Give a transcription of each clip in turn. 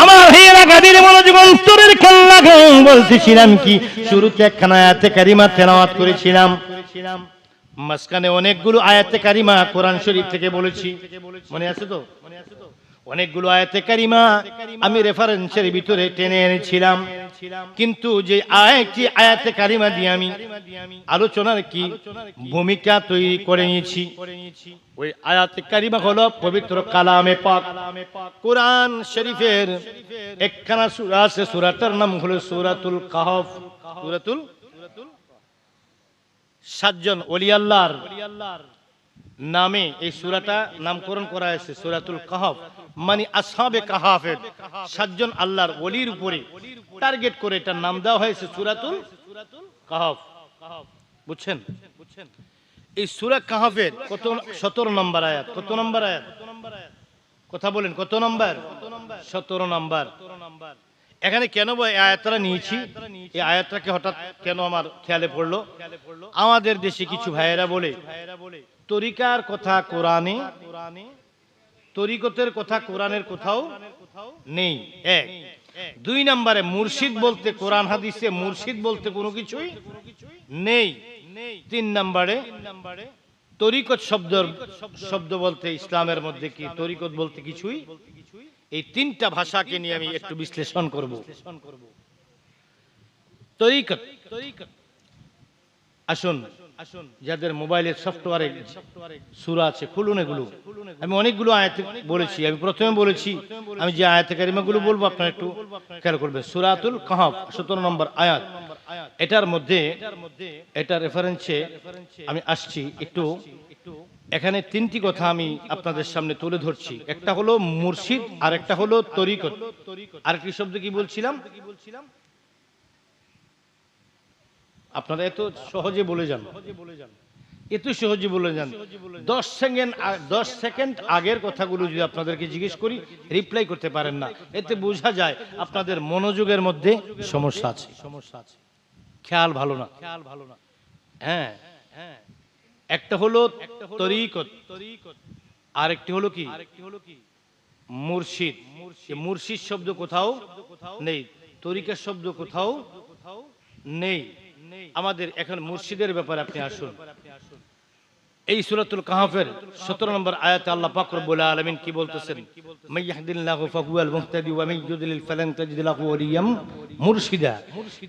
আমার গাদির মনোযোগ অন্তরের বলতেছিলাম কি, শুরুতে একখানা আয়াতে কারিমা তেলাওয়াত করেছিলাম। অনেকগুলো আয়াতে কারিমা কোরআন শরীফ থেকে বলেছি। মনে আছে তো? অনেকগুলো আয়াতে কারিমা আমি রেফারেন্সের ভিতরে টেনে এনেছিলাম। কিন্তু যে আয়াতটি আয়াতে কারিমা দিয়ে আমি আলোচনার কি ভূমিকা তৈরি করে নিয়েছি। ওই আয়াতে কারিমা হলো পবিত্র কালামে পাক। কোরআন শরীফের একখানা সূরা আছে সূরাটার নাম হলো সূরাতুল কাহফ। সূরাতুল সাতজন ওলি আল্লাহর নামে এই সূরাটা নামকরণ করা হয়েছে, সুরাতুল কাহফ। মানে আসহাবে কাহাফের সাতজন আল্লাহর ওলির উপরে টার্গেট করে এটার নাম দেওয়া হয়েছে সূরাতুল কাহফ। বুঝছেন? বুঝছেন এই সুরা কাহফের কত সতেরো নম্বর আয়াত? কত নম্বর আয়াত? কথা বলেন, কত নম্বর? সতেরো নম্বর। এখানে কেন আয়াতটা নিয়েছি? এই আয়াতটাকে হঠাৎ কেন আমার খেয়ালে পড়ল? আমাদের দেশে কিছু ভাইয়েরা বলে, তরিকার কথা কোরআনে, তরিকতের কথা কোরআনের কোথাও নেই। এক। দুই নম্বরে, মুর্শিদ বলতে কোরআন হাদিসে মুর্শিদ বলতে কোনো কিছুই নেই। তিন নম্বরে, তরিকত শব্দ শব্দ বলতে ইসলামের মধ্যে কি তরিকত বলতে কিছুই এই তিনটা ভাষাকে নিয়ে আমি একটু বিশ্লেষণ করব। তরিকত। আসুন আসুন যাদের মোবাইলের সফটওয়্যারে সুরা আছে, খুলুন এগুলো। আমি অনেকগুলো আয়াতে বলেছি। আমি প্রথমে বলেছি, আমি যে আয়াতে কারিমাগুলো বলব, আপনারা একটু খেয়াল করবেন। সুরাতুল কাহাফ, সতেরো নম্বর আয়াত। এটার মধ্যে, এটা রেফারেন্সে আমি আসছি একটু এখানে তিনটি কথা আমি আপনাদের সামনে তুলে ধরছি। একটা হলো মুর্শিদ আর একটা হলো তরিকত। আরেকটি শব্দ কি বলছিলাম? আপনারা এত সহজে বলে যান। এত সহজে বলে যান। দশ সেকেন্ড দশ সেকেন্ড আগের কথাগুলো যদি আপনাদেরকে জিজ্ঞেস করি রিপ্লাই করতে পারেন না। এতে বোঝা যায় আপনাদের মনোযোগের মধ্যে সমস্যা আছে। সমস্যা আছে খেয়াল ভালো না খেয়াল ভালো না। হ্যাঁ হ্যাঁ। একটা হলো তরিকত, আরেকটি হলো কি? আরেকটি হলো কি মুর্শিদ মুর্শিদ শব্দ কোথাও নেই, তরিকার শব্দ কোথাও নেই। আমাদের এখন মুর্শিদের ব্যাপারে আপনি আসুন। এই সূরাতুল কাহাফের 17 নম্বর আয়াতে আল্লাহ রব্বুল আলামিন কি বলতেছেন? মুরশিদা।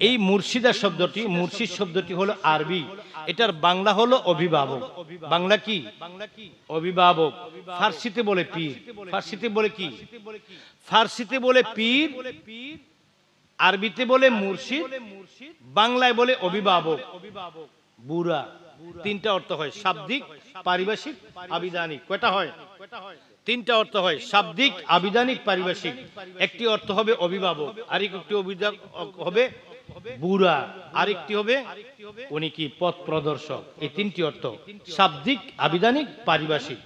এই মুর্শিদা শব্দটি, মুর্শিদ শব্দটি হলো আরবি। এটার বাংলা হলো অভিভাবক। বাংলা কি? বাংলা অভিভাবক। ফার্সিতে বলে পীর। ফার্সিতে বলে কি? ফার্সিতে বলে পীর, আরবিতে বলে মুর্শিদ, বাংলায় বলে অভিভাবক। বুড়া। তিনটা অর্থ হয় শাব্দিক পারিভাষিক আবিধানিক। কয়টা হয়? তিনটা অর্থ হয় শাব্দিক আবিধানিক পারিভাষিক। একটি অর্থ হবে অভিভাবক আরেক একটি অভিযোগ হবে বুড়া আরেকটি হবে? উনি কি পথ প্রদর্শক? এই তিনটি অর্থ। শাব্দিক আবিধানিক পারিভাষিক।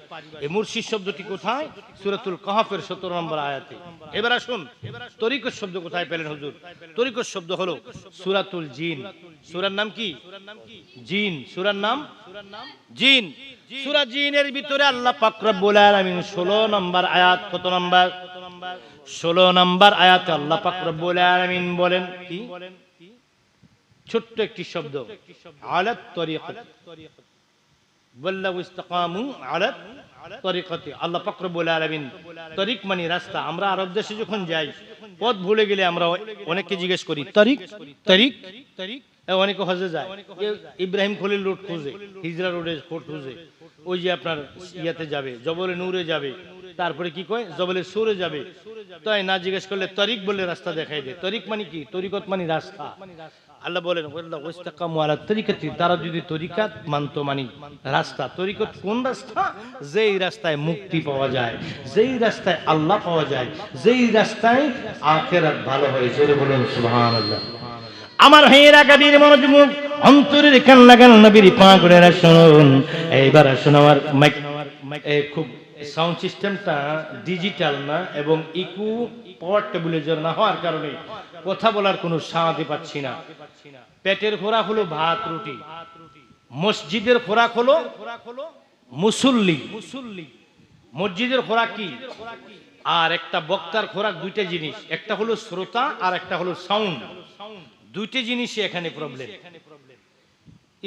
এই মুর্শিদ শব্দটি কোথায়? সুরাতুল কাহাফের সতেরো নম্বর আয়াতে। এবার আসুন তরিকত শব্দ কোথায় পেলেন হুজুর? তরিকত শব্দ হলো সুরাতুল জিন। সুরার নাম কি? জিন। সুরার নাম? জিন। সুরা জিনের ভিতরে আল্লাহ পাক রব্বুল আলামিন 16 নম্বর আয়াত কত নম্বর? 16 নম্বর আয়াতে আল্লাহ পাক রব্বুল আলামিন বলেন কি? ছোট্ট একটি শব্দ। আলাত তরিকত। আল্লাহ আলামিন তরিক মানে রাস্তা। আমরা আরব দেশে যখন যাই পথ ভুলে গেলে আমরা অনেককে জিজ্ঞেস করি তরিক? তরিক? তরিক। অনেকে হজে যায়। ইব্রাহিম খলিল রোড খুঁজে হিজরা রোডে খুঁজে। ওই যে আপনার ইয়াতে যাবে জবলে নূরে যাবে। তারপরে কি কয়? জবলে সুরে যাবে। তাই না জিজ্ঞেস করলে তরিক বলে রাস্তা দেখাই দেয় তরিক মানে কি? তরিকত মানে রাস্তা। আল্লাহ বলেন তারা যদি তরিকাত মানতো মানি রাস্তা তরিকত কোন রাস্তা? যেই রাস্তায় মুক্তি পাওয়া যায়, যেই রাস্তায় আল্লাহ পাওয়া যায়, যেই রাস্তায় আখেরাত ভালো হয়। জোরে বলুন, সুবহানাল্লাহ। আমার ভাইয়েরা গাদির মনোযোগ অন্তরের কান লাগান নবীর পাগড়েরা শুনুন। এইবার আসুন আমার মাইক খুব সাউন্ড সিস্টেমটা ডিজিটাল না, এবং ইকু পোর্টেবলের না হওয়ার কারণে কথা বলার কোনো সাহায্য পাচ্ছি না। পেটের খোরাক হলো ভাত রুটি। মসজিদের খোরাক হলো মুসল্লি। মুসল্লি মসজিদের খোরাক কি? আর একটা বক্তার খোরাক দুইটা জিনিস, একটা হলো শ্রোতা আর একটা হলো সাউন্ড। দুইটা জিনিসই এখানে প্রবলেম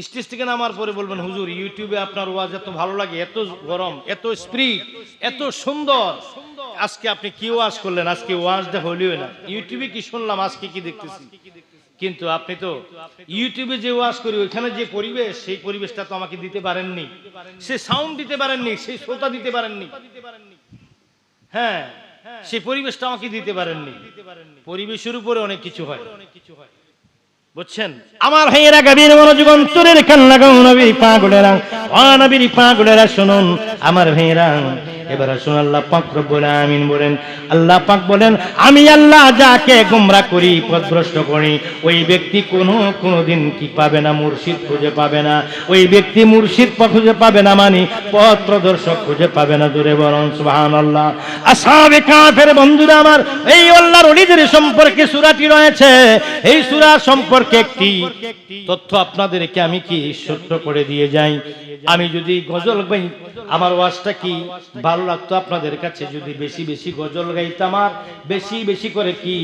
স্টেজ থেকে নামার পরে বলবেন, হুজুর, ইউটিউবে আপনার ওয়াজ এত ভালো লাগে, এত গরম, এত স্প্রিট এত সুন্দর। আজকে আপনি কি ওয়াজ করলেন? আজকে ওয়াজটা হলিও না। ইউটিউবে কি শুনলাম, আজকে কি দেখতেছি? কিন্তু আপনি তো ইউটিউবে যে ওয়াজ করি, ওইখানে যে পরিবেশ, সেই পরিবেশটা তো আমাকে দিতে পারেননি। সে সাউন্ড দিতে পারেননি সেই শ্রোতা দিতে পারেননি। হ্যাঁ সেই পরিবেশটা আমাকে দিতে পারেননি। পরিবেশের উপরে অনেক কিছু হয়। বুঝছেন? আমার ভাইয়েরা গাভীর মনোযোগ অন্তরের কান্না গাও নবীর পাগলেরা, ও নবীর পাগলেরা, শুনুন। আমার ভাইয়েরা এবার শুন আল্লাহ পাক রব্বুল আমিন বলেন, আল্লাহ পাক বলেন, আমি আল্লাহ যাকে গোমরা করি, পথভ্রষ্ট করি, ওই ব্যক্তি কোনো কোনো দিন কি পাবে না, মুর্শিদ খুঁজে পাবে না। ওই ব্যক্তি মুর্শিদ খুঁজে পাবে না মানে পথ প্রদর্শক খুঁজে পাবে না দূরে বরং, সুবহানাল্লাহ। আসাবে কাফের বন্ধুরা আমার, এই আল্লাহর ওলিদের সম্পর্কে সূরাটি রয়েছে। এই সূরা সম্পর্কে একটি তথ্য আপনাদেরকে আমি কি সত্য করে দিয়ে যাই? আমি যদি গজল আমার ওয়াজটা কি ভালো লাগতো আপনাদের কাছে যদি বেশি বেশি গজল গাইতাম আর বেশি বেশি করে কি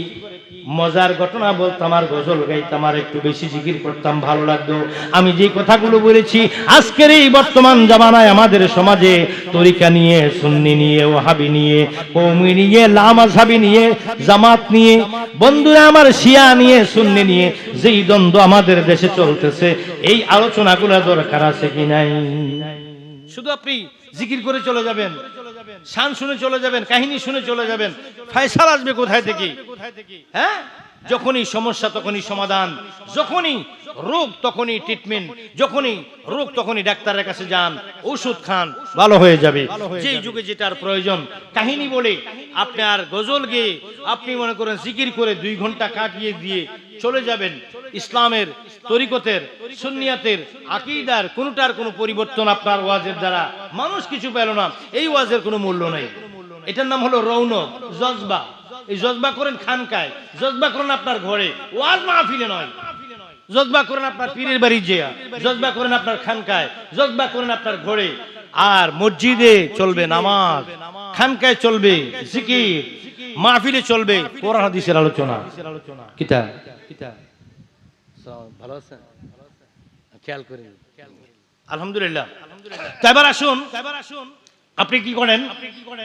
মজার ঘটনা বলতাম আর গজল গাইতাম আর একটু বেশি জিকির করতাম, ভালো লাগতো। আমি যে কথাগুলো বলেছি, আজকের এই বর্তমান জামানায় আমাদের সমাজে তরিকা নিয়ে, সুন্নি নিয়ে ওহাবি নিয়ে, কৌমি নিয়ে লামাঝাবি নিয়ে, জামাত নিয়ে, বন্ধুরা আমার, শিয়া নিয়ে, সুন্নি নিয়ে, যেই দ্বন্দ্ব আমাদের দেশে চলতেছে, এই আলোচনাগুলো দরকার আছে কি নাই? শুধু আপনি জিকির করে চলে যাবেন। শান শুনে চলে যাবেন কাহিনী শুনে চলে যাবেন। ফায়সাল আসবে কোথায় থেকে? হ্যাঁ? যখনই সমস্যা তখনই সমাধান। যখনই রোগ তখনই ট্রিটমেন্ট যখনই রোগ তখনই ডাক্তারের কাছে যান। ওষুধ খান ভালো হয়ে যাবে। যেই যুগে যেটার প্রয়োজন কাহিনী বলে আপনার গজল গেয়ে আপনি মনে করেন জিকির করে দুই ঘণ্টা কাটিয়ে দিয়ে চলে যাবেন ইসলামের তরিকতের, সুন্নিয়াতের, আকিদার, কোনটার কোনো পরিবর্তন আপনার ওয়াজের দ্বারা। মানুষ কিছু পেল না, এই ওয়াজের কোনো মূল্য নেই। এটার নাম হলো রৌনক, জজবা। এই জজবা করেন খানকায়, জজবা করেন আপনার ঘরে। ওয়াজ মাহফিলে নয়। জজবা করেন আপনার পীরের বাড়ি যেয়া। জজবা করেন আপনার খানকায়, জজবা করেন আপনার ঘরে। আর মসজিদে চলবে নামাজ। খানকায় চলবে জিকির। মাহফিলে চলবে কোরআন, হাদিসের আলোচনা। কিতা কিতা ভালো আছেন? খেয়াল করেন। আলহামদুলিল্লাহ। এবার আসুন আসুন আপনি কি করেন?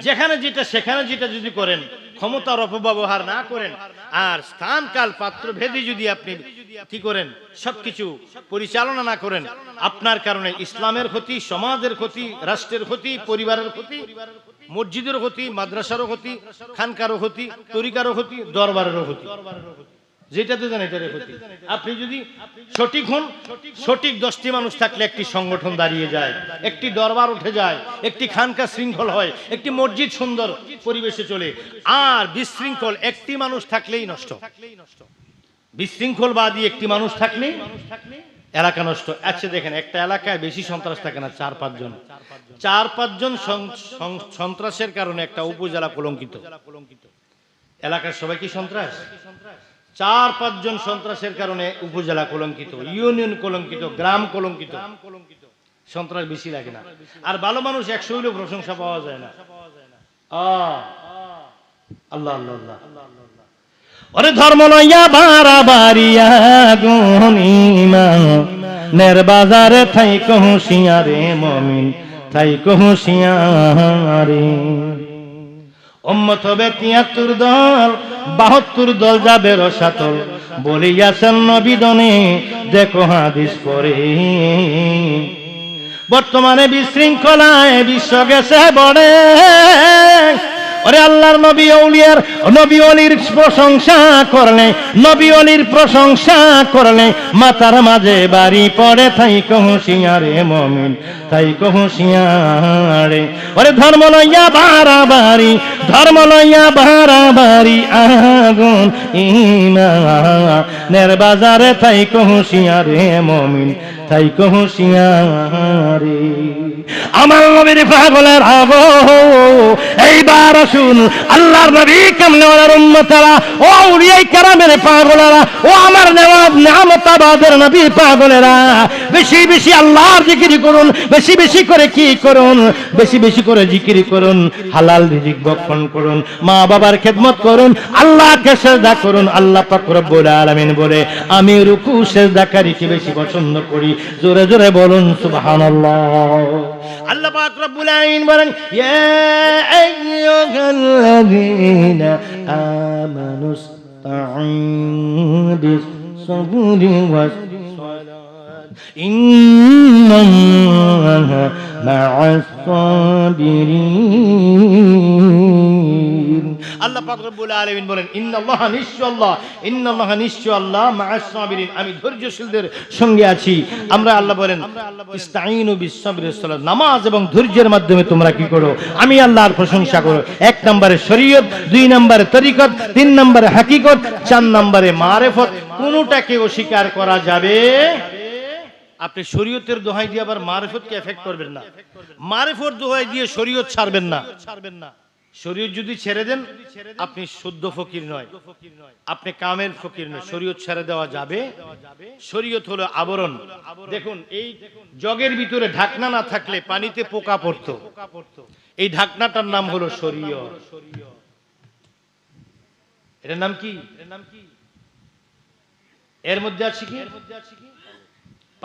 যেখানে যেটা, সেখানে যেটা যদি করেন, ক্ষমতার অপব্যবহার না করেন, আর স্থান কাল পাত্র ভেদে যদি আপনি কি করেন, সবকিছু পরিচালনা না করেন, আপনার কারণে ইসলামের ক্ষতি, সমাজের ক্ষতি, রাষ্ট্রের ক্ষতি, পরিবারের ক্ষতি, মসজিদের ক্ষতি, মাদ্রাসারও ক্ষতি, খানকারও ক্ষতি, তরিকারও ক্ষতি, দরবারেরও ক্ষতি। যেটাতে জানেন এটার ক্ষতি। আপনি যদি সঠিক হন, সঠিক দশটি মানুষ থাকলে একটি সংগঠন দাঁড়িয়ে যায়, একটি দরবার উঠে যায়, একটি খানকা শৃঙ্খল হয়, একটি মসজিদ সুন্দর পরিবেশে চলে। আর বিশৃঙ্খল, একটি মানুষ থাকলেই নষ্ট। বিশৃঙ্খল বাদী একটি মানুষ থাকলেই এলাকা নষ্ট। আচ্ছা দেখেন, একটা এলাকায় বেশি সন্ত্রাস থাকে না, চার পাঁচজন চার পাঁচজন সন্ত্রাসের কারণে একটা উপজেলা কলঙ্কিত। এলাকার সবাই কি সন্ত্রাস? চার পাঁচজন সন্ত্রাসের কারণে উপজেলা কলঙ্কিত, ইউনিয়ন কলঙ্কিত, গ্রাম কলঙ্কিত। সন্ত্রাস বেশি লাগে না। আর ভালো মানুষ একশো হইলেও প্রশংসা পাওয়া যায় না। আল্লাহ আল্লাহ আল্লাহ। ধর্ম লইয়া বাড়াবাড়িয়া গুনিমা নের বাজারে থাই কহুশিয়ারে মমিন থাই কহুশিয়ারে উম্মত হবে তিয়াত্তর দল, বাহাত্তর দল যাবে রসাতল। বলিয়াছেন নবীদনে দেখো হাদিস পরে বর্তমানে বিশৃঙ্খলায় বিশ্ব গেছে বড়ে। ওরে আল্লাহর নবী অলিয়ার, নবী অলির প্রশংসা করলে, নবী অলির প্রশংসা করলে মাতার মাঝে বাড়ি পড়ে থাই কহুশিয়ারে মমিন, তাই কহুশিয়ারে ওরে ধর্ম লইয়া বাড়াবাড়ি ধর্ম লইয়া বাড়াবাড়ি, আগুন ইমা নের বাজারে তাই কহুশিয়ারে মমিন তাই কহুশিয়ারে আমার নবীর পাগলের আগো এইবার আসুন আল্লাহর নবী কামলে ওনার উম্মতেরা, ও উলিয়াই কারামের পাগলেরা, ও আমার নেওয়াব নেয়ামতাবাদের নবী পাগলেরা, বেশি বেশি আল্লাহর জিকিরি করুন, বেশি বেশি করে কি করুন, বেশি বেশি করে জিকিরি করুন, হালাল রিজিক বক্ষণ করুন, মা বাবার খেদমত করুন, আল্লাহকে সেজদা করুন, আল্লাহ পাক রব্বুল আলামিন বলে, আমি রুকু সেজদাকারীকে বেশি পছন্দ করি জোরে জোরে বলুন সুবহানাল্লাহ। আল্লাহ পাক আলামিন বলেন ইয়া মা'আস-সাবিরিন. আল্লাহ রব্বুল আলামিন বলেন ইন্নাল্লাহা নিশ্চয় আল্লাহ ইন্নাল্লাহা নিশ্চয় আল্লাহ আমি ধৈর্যশীলদের সঙ্গে আছি। আমরা আল্লাহ বলেন নামাজ এবং ধৈর্যের মাধ্যমে তোমরা কি করো? আমি আল্লাহর প্রশংসা করো। এক নম্বরে শরীয়ত দুই নম্বরে তরিকত তিন নম্বরে হাকিকত চার নম্বরে মারেফত। কোনটাকে অস্বীকার করা যাবে? আপনি শরীয়তের দোহাই দিয়ে আবার মারেফতকে এফেক্ট করবেন না। মারেফত দোহাই দিয়ে শরীয়ত ছাড়বেন না ছাড়বেন না। শরীয়ত যদি ছেড়ে দেন, আপনি শুদ্ধ ফকির নয়। আপনি কামের ফকির নয়। শরীয়ত ছেড়ে দেওয়া যাবে। শরীয়ত হলো আবরণ। দেখুন, এই জগের ভিতরে ঢাকনা না থাকলে পানিতে পোকা পড়তো। এই ঢাকনাটার নাম হলো শরীয়ত। এটার নাম কি? এর নাম কি এর মধ্যে আছে কি? এর মধ্যে আছে কি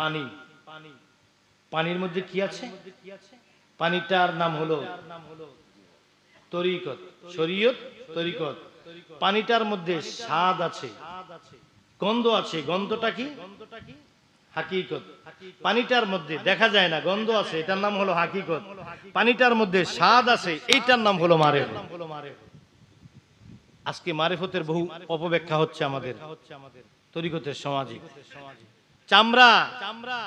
পানি। পানি পানির মধ্যে কি আছে? পানিটার নাম হলো নাম হলো তরিকত, শরীয়ত, তরিকত। পানিটার মধ্যে স্বাদ আছে, গন্ধ আছে। গন্ধটা কি? হাকিকত। পানিটার মধ্যে, দেখা যায় না, গন্ধ আছে, এটার নাম হলো হাকিকত। পানিটার মধ্যে স্বাদ আছে, এইটার নাম হলো মারে আজকে মারেফতের বহু অপব্যাখ্যা হচ্ছে আমাদের, তরিকতের সমাজে। চামড়া চামড়া,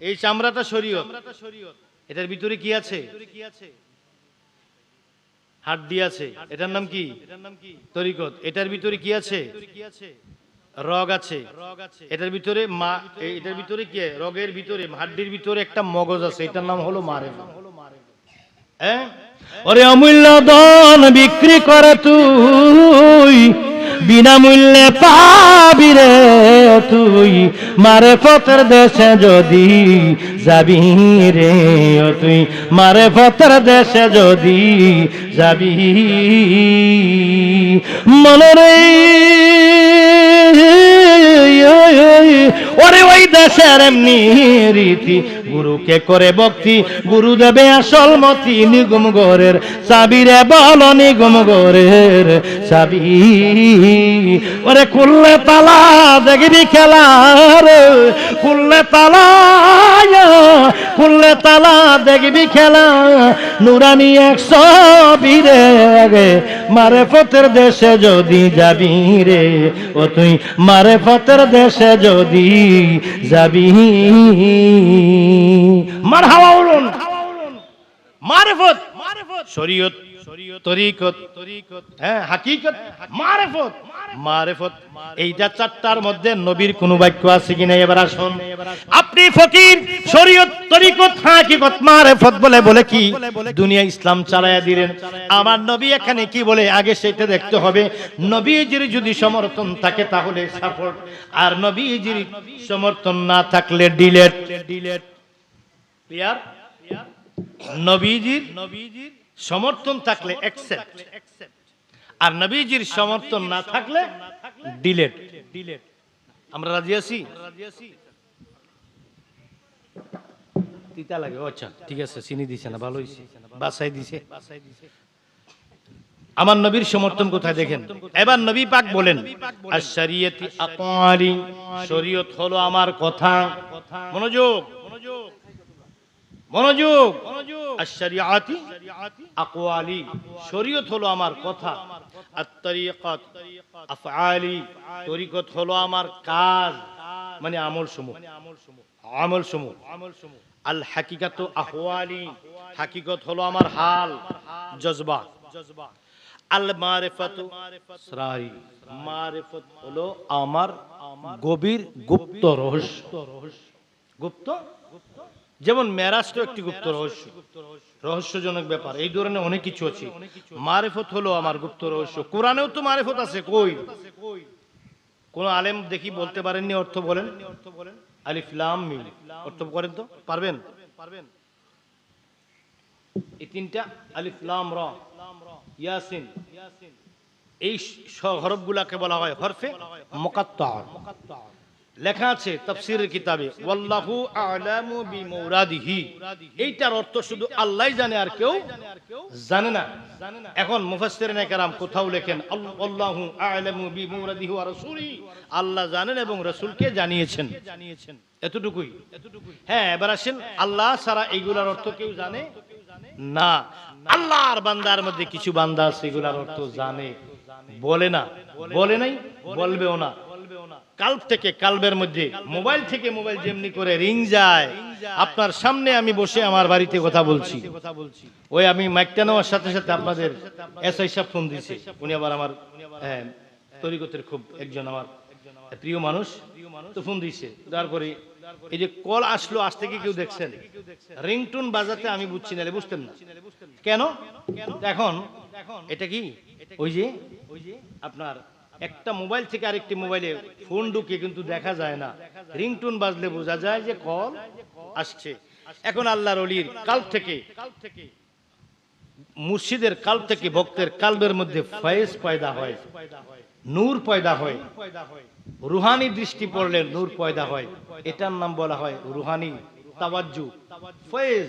এই চামড়াটা শরীয়ত। এটার ভিতরে কি আছে? হাড্ডি আছে। এটার নাম কি? তরিকত। এটার ভিতরে কি আছে? রগ আছে। এটার ভিতরে মা এটার ভিতরে কি? রগের ভিতরে, হাড্ডির ভিতরে একটা মগজ আছে। এটার নাম হলো মারে হ্যাঁ? ওরে অমূল্য দন বিক্রি করে তুই। বিনামূল্যে পাবি রে তুই, মারে পথের দেশে যদি যাবি রে তুই, মারে পথের দেশে যদি যাবি। মনে ওরে দেশের এমনি রীতি। গুরুকে করে ভক্তি গুরু দেবে আসল মতি নিগম গরের চাবিরে বল নিগম গরের চাবি ওরে খুললে তালা, দেখবি খেলা রে খুললে তালা খুললে তালা, দেখবি খেলা। নুরানি একশো বীরে মারে ফতের দেশে যদি যাবি রে, ও তুই মারে ফতের দেশে যদি যাবি মার হাওয়া উড়ুন মারেফত। শরীয়ত তরিকত হ্যাঁ হাকিকত মারেফত। মারেফত এইটা চারটার মধ্যে নবীর কোন বাক্য আছে কিনা এবার আসুন। আপনি ফকির শরীয়ত তরিকত হাকিকত মারেফত বলে বলে কি দুনিয়া ইসলাম চালায়া দিলেন? আমার নবী এখানে কি বলে? আগে সেটা দেখতে হবে। নবীজির যদি সমর্থন থাকে তাহলে সাপোর্ট আর নবীজির সমর্থন না থাকলে ডিলেট ডিলেট ক্লিয়ার নবীজির নবীজির সমর্থন থাকলে অ্যাকসেপ্ট আর নবীজির সমর্থন না থাকলে ডিলেট ডিলেট আমরা রাজি আছি? তিতা লাগে আচ্ছা ঠিক আছে চিনি দিছে না ভালো হইছে। বাসাই দিছে। আমার নবীর সমর্থন কোথায় দেখেন? এবার নবী পাক বলেন আর শরীয়তি আকওয়ালি শরীয়ত হলো আমার কথা। মনোযোগ মনোযোগ। মনোযোগ। আর শরিয়াতি আকওয়ালি। শরীয়ত হলো আমার কথা। আর তরিকত আফআলি। তরিকত হলো আমার কাজ। মানে আমল সমূহ আমল সমূহ আল হাকিকাত আহওয়ালি। হাকিকত হলো আমার হাল। জজবা। আল মারিফাত সরারি। মারিফত হলো আমার গভীর গুপ্ত রহস্য। রহস্য। গুপ্ত? যেমন মেরাজটা একটি গুপ্ত রহস্য। রহস্যজনক ব্যাপার। এই ধরনের অনেক কিছু আছে। মারেফত হলো আমার গুপ্ত রহস্য। কোরআনেও তো মারেফত আছে, কই? কোন আলেম দেখি বলতে পারেননি অর্থ বলেন? আলিফ লাম মিম। অর্থ করেন তো? পারবেন? পারবেন এই তিনটা, আলিফ লাম র, ইয়াসিন। এই হরফগুলাকে বলা হয় হরফে মুকাত্তা লেখা আছে তাফসীরের কিতাবে, ওয়াল্লাহু আ'লামু বিমুরাদিহি। এইটার অর্থ শুধু আল্লাহই জানে আর কেউ জানে না। এখন মুফাসসিরিন কেরাম কোথাও লেখেন আল্লাহু আ'লামু বিমুরাদিহি ওয়া রাসূলিহি আল্লাহ জানেন এবং রাসূলকে জানিয়েছেন। এতটুকুই। হ্যাঁ এবার আসেন, আল্লাহ ছাড়া এইগুলার অর্থ কেউ জানে না। আল্লাহর বান্দার মধ্যে কিছু বান্দা আছে, এগুলার অর্থ জানে। বলে না। বলে নাই, বলবেও না। কাল্প থেকে কালবের মধ্যে মোবাইল থেকে মোবাইল যেমনি করে রিং যায় আপনার সামনে আমি বসে আমার বাড়িতে কথা বলছি। ওই আমি মাইকটা নেওয়ার সাথে সাথে আপনাদের এসআই সাহেব ফোন দিয়েছে। উনি আবার আমার হ্যাঁ, তরিকতের খুব একজন আমার প্রিয় মানুষ তো ফোন দিয়েছে। তারপরে এই যে কল আসলো আজ থেকে কেউ দেখছেন? রিংটোন বাজাতে আমি বুঝছি না বুঝতেন না। কেন? এখন এটা কি? ওই যে ওই যে আপনার একটা মোবাইল থেকে আরেকটি মোবাইলে ফোন ঢুকে কিন্তু দেখা যায় না। রিংটোন বাজলে বোঝা যায় যে কল আসছে। এখন আল্লাহর অলির কাল থেকে, মুর্শিদের কাল থেকে ভক্তের কালবের মধ্যে ফয়েজ পয়দা হয়, নূর পয়দা হয়, রুহানি দৃষ্টি পড়লে নূর পয়দা হয়। এটার নাম বলা হয় রুহানি তাওয়াজ্জু, ফয়েজ।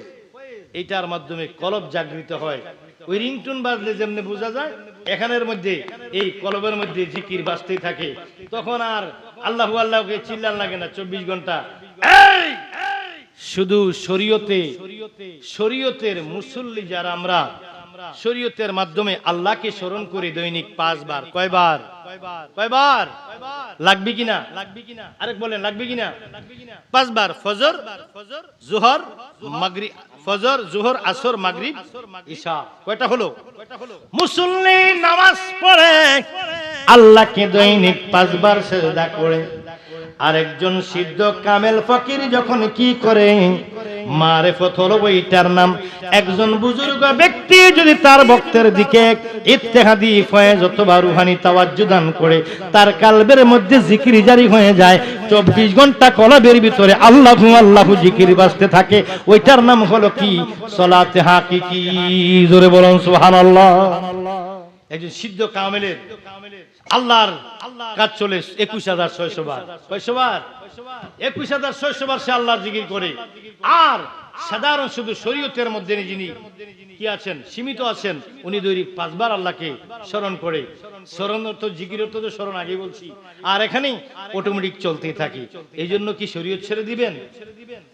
এটার মাধ্যমে কলব জাগৃত হয়। ওই রিংটুন বাজলে যেমনি বোঝা যায়, এখানের মধ্যে, এই কলবের মধ্যে জিকির বাজতেই থাকে। তখন আর আল্লাহ আল্লাহকে চিল্লান লাগে না চব্বিশ ঘণ্টা। শুধু শরীয়তে, শরীয়তের মুসল্লি যারা আমরা, শরীয়তের মাধ্যমে আল্লাহকে স্মরণ করি দৈনিক পাঁচবার, কয়বার? কয়বার? লাগবে কিনা? লাগবে কিনা? আরেক বলেন লাগবে কিনা? পাঁচবার ফজর জোহর মাগরি ফজর জোহর আসর মাগরিব কয়টা হলো? মুসল্লি নামাজ পড়ে। আল্লাহকে দৈনিক পাঁচবার সেজদা করে। আরেকজন সিদ্ধ কামেল ফকির যখন কি করে? মারেফত হলো ওইটার নাম। একজন বুজুর্গ ব্যক্তি যদি তার ভক্তের দিকে ইত্তেহাদি, ফয়েজ অথবা রুহানি তাওয়াজ্জু দান করে, তার কালবের মধ্যে জিকির জারি হয়ে যায়, চব্বিশ ঘণ্টা কলবের ভিতরে আল্লাহু আল্লাহু জিকির বাজতে থাকে। ওইটার নাম হলো কি? সলাতে হাকি কি জোরে বলুন, সুবহানাল্লাহ। একজন সিদ্ধ কামেলের আল্লাহর কাজ চলে একুশ হাজার ছয়শো বার। বার? একুশ হাজার ছয়শো বার সে আল্লাহর জিকির করে। আর সাধারণ শুধু শরীয়তের মধ্যে যিনি কি আছেন, সীমিত আছেন, উনি দৈনিক পাঁচবার আল্লাহকে স্মরণ করে। স্মরণ অর্থ জিকির অর্থ তো স্মরণ আগে বলছি। আর এখানেই অটোমেটিক চলতেই থাকে। এই জন্য কি শরীয়ত ছেড়ে দিবেন?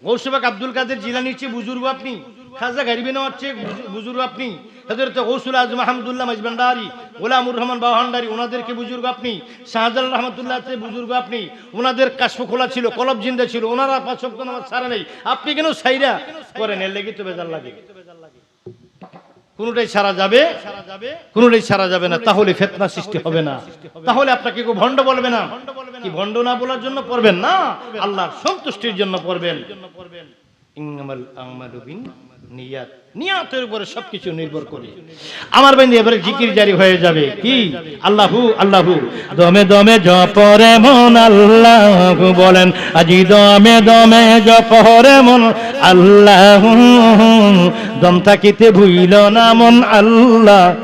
গৌসবাক আব্দুল কাদের জিলানির চেয়ে বুজুর্গ আপনি? খাজা গারিবে নেওয়ার চেয়ে বুজু- বুজুর্গ আপনি হজরত গৌসুল আজম আহমদুল্লাহ মাজবান্ডারি গোলামুর রহমান বাহান্ডারি ওনাদেরকে বুজুর্গ আপনি, শাহজালাল রহমতুল্লাহ বুজুর্গ আপনি ওনাদের কাশ্প খোলা ছিল, কলব জিন্দা ছিল ওনারা পাঁচ শক্ত নামাজ ছাড়া নেই। আপনি কেন সাইরা করেন? এর লেগে তো বেজার লাগে। কোনটাই ছাড়া যাবে, কোনটাই ছাড়া যাবে না, তাহলে ফেতনা সৃষ্টি হবে না। তাহলে আপনাকে কেউ ভণ্ড বলবে না। কি ভণ্ড না বলার জন্য পড়বেন না? আল্লাহর সন্তুষ্টির জন্য পড়বেন। ইন্নামাল আমালু বিন নিয়াত। নিয়াতের উপরে সবকিছু নির্ভর করে। আমার বেঁধে এবারে জিকির জারি হয়ে যাবে। কি? আল্লাহু আল্লাহু। দমে দমে জপরে মন, আল্লাহু বলেন, আজি দমে দমে জপরে মন, আল্লাহু। দম থাকিতে ভুইল না মন, আল্লাহ।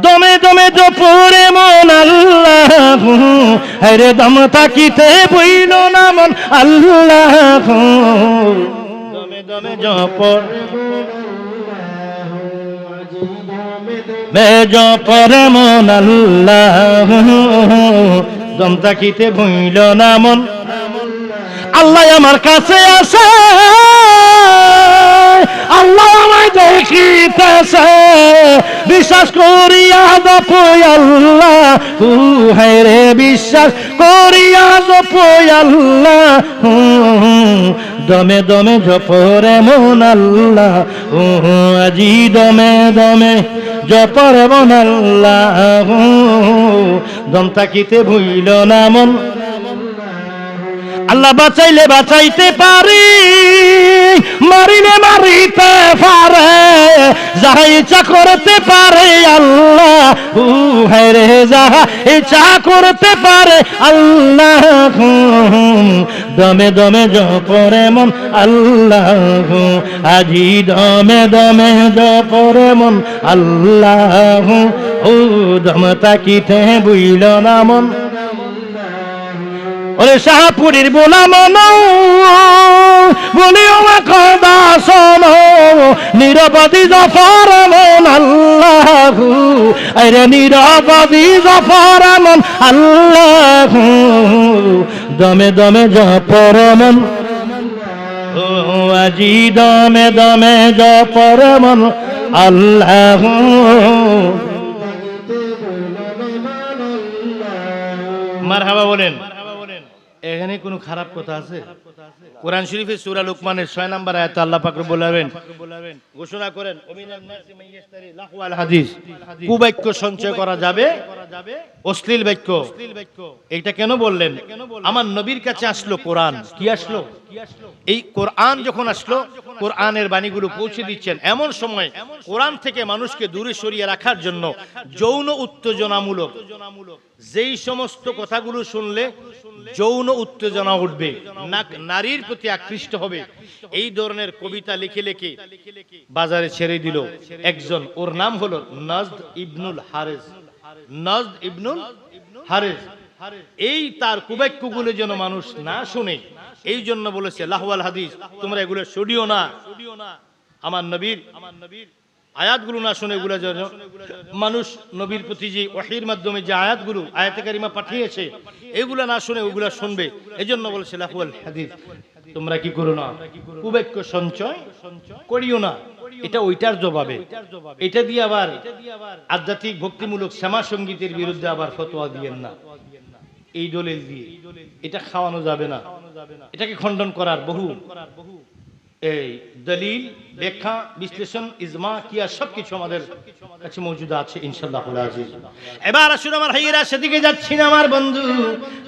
দমে দমে জপরে মন, আল্লাহ। হরে দম থাকিতে ভুইল না মন, আল্লাহ। দমে জপর মেজ পরে মন আল্লাহ দম থাকিতে ভুইল না মন? আল্লাহ আমার কাছে আসে আল্লাহ আমায় দেখিতেছে। বিশ্বাস করিয়া দপ আল্লাহ হু রে বিশ্বাস করিয়া দপ আল্লাহ হু, দমে দমে জপরে মন আল্লাহ, উহ, আজি দমে দমে জপরে মন আল্লাহ দম তাকিতে ভুইল না মন। আল্লাহ বাঁচাইলে বাঁচাইতে পারি। মারিলে মারিতে পারে যাহা ইচ্ছা করতে পারে আল্লাহ। রে যাহা ইচ্ছা করতে পারে আল্লাহ। দমে দমে জপরে মন আল্লাহ। আজি দমে দমে জপরে মন আল্লাহ। ও দম তাকিতে বুইল না মন। ওরে শাহপুরীর বোলা মন বলি ওমা কদা শোন নিরবধি জফর মন আল্লাহ আরে নিরবধি জফর মন আল্লাহ, দমে দমে জপর মন আজি দমে দমে জপর মন আল্লাহ, মারহাবা বলেন। এখানে কোনো খারাপ কথা আছে? কোরআন শরীফের সূরা লোকমানের 6 নম্বর আয়াতে আল্লাহ পাক বলবেন ঘোষণা করেন কুবাক্য সঞ্চয় করা যাবে? অশ্লীল বাক্য? এইটা কেন বললেন? আমার নবীর কাছে আসলো কোরআন। কি আসলো? এই কোরআন যখন আসলো, কোরআনের বাণীগুলো পৌঁছে দিচ্ছেন। এমন সময় কোরআন থেকে মানুষকে দূরে সরিয়ে রাখার জন্য যৌন উত্তেজনামূলক, যেই সমস্ত কথাগুলো শুনলে যৌন উত্তেজনা উঠবে নারীর প্রতি আকৃষ্ট হবে। এই ধরনের কবিতা লিখে লিখে বাজারে ছেড়ে দিল একজন। ওর নাম হলো নজদ ইবনুল হারেস। নজদ ইবনুল হারেস। এই তার কুবাক্যগুলো যেন মানুষ না শুনে, এই জন্য বলেছে লাহওয়াল হাদিস, তোমরা এগুলো শুডিও না। আমার নবীর আমার নবীর আয়াতগুলো না শুনে এগুলো যেন মানুষ নবীর প্রতি যে ওহির মাধ্যমে যে আয়াতগুলো, আয়াতে কারিমা পাঠিয়েছে, এগুলো না শুনে ওগুলো শুনবে। এই জন্য বলেছে লাহওয়াল হাদিস, তোমরা কি করো না? কুবাক্য সঞ্চয় করিও না। এটা ওইটার জবাবে। এটা দিয়ে আবার আধ্যাত্মিক ভক্তিমূলক শ্যামা সঙ্গীতের বিরুদ্ধে আবার ফতোয়া দিয়েন না। এই দলিল দিয়ে এটা খাওয়ানো যাবে না। এটাকে খণ্ডন করার বহু এই দলিল, ব্যাখ্যা, বিশ্লেষণ, ইজমা, কিয়া সবকিছু আমাদের কাছে মজুদ আছে, ইনশাআল্লাহ আজিজ এবার আসুন আমার ভাইয়েরা, সেদিকে যাচ্ছি না আমার বন্ধু।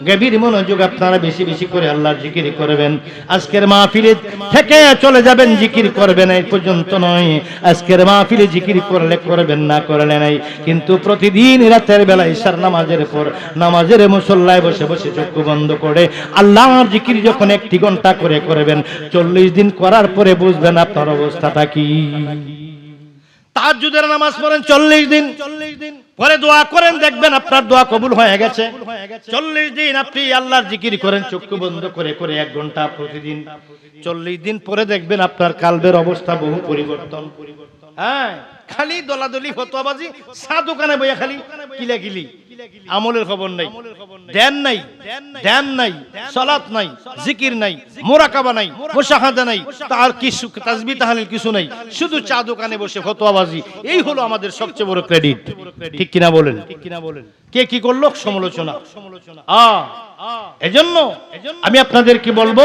গভীর মনোযোগ আপনারা বেশি বেশি করে আল্লাহর জিকির করবেন। আজকের মাহফিলে থেকে চলে যাবেন, জিকির করবেন এই পর্যন্ত নয়। আজকের মাহফিলে জিকির করলে করবেন না, করলে নাই। কিন্তু প্রতিদিন রাতের বেলা ঈশার নামাজের পর নামাজের মুসল্লায় বসে বসে চক্ষু বন্ধ করে আল্লাহর জিকির যখন একটি ঘণ্টা করে করবেন, চল্লিশ দিন করার পরে বুঝবেন আপনার অবস্থাটা কি। নামাজ পড়েন চল্লিশ দিন। চল্লিশ দিন পরে দোয়া করেন, দেখবেন আপনার দোয়া কবুল হয়ে গেছে। চল্লিশ দিন আপনি আল্লাহর জিকির করেন, চক্ষু বন্ধ করে করে এক ঘণ্টা প্রতিদিন। চল্লিশ দিন পরে দেখবেন আপনার কালবের অবস্থা বহু পরিবর্তন। হ্যাঁ খালি দলাদলি, ফতোয়াবাজি, চা দোকানে বইয়া খালি কিলা কিলি আমলের খবর নাই। ধ্যান নাই। ধ্যান নাই। সালাত নাই। জিকির নাই। মোরাকাবা নাই। মুশাহাদা নাই। তার কিছু তাজবি তাহলিল কিছু নাই। শুধু চা দোকানে বসে ফতোয়াবাজি। এই হলো আমাদের সবচেয়ে বড় ক্রেডিট ঠিক কিনা বলেন? ঠিক কিনা বলেন। কে কি করল? সমালোচনা। আ। এজন্য আমি আপনাদেরকে বলব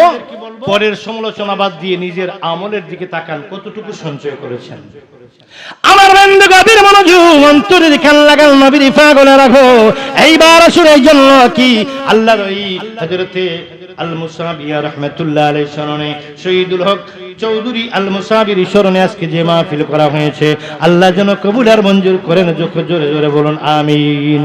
পরের সমালোচনা বাদ দিয়ে নিজের আমলের দিকে তাকান। কতটুকু সঞ্চয় করেছেন? আমার বন্ধু গভীর মনোযোগ, অন্তরের খেয়াল লাগাল নবীর পাগলে রাখো এইবার আসলে এই জন্য কি আল্লাহ ওই হযরতে আল মুসাবিয়া রহমতুল্লাহ স্মরণে শহীদুল হক চৌধুরী আল মুসাবির স্মরণে আজকে যে মাহফিল করা হয়েছে, আল্লাহ যেন কবুলার মঞ্জুর করেন জোরে জোরে বলুন, আমিন।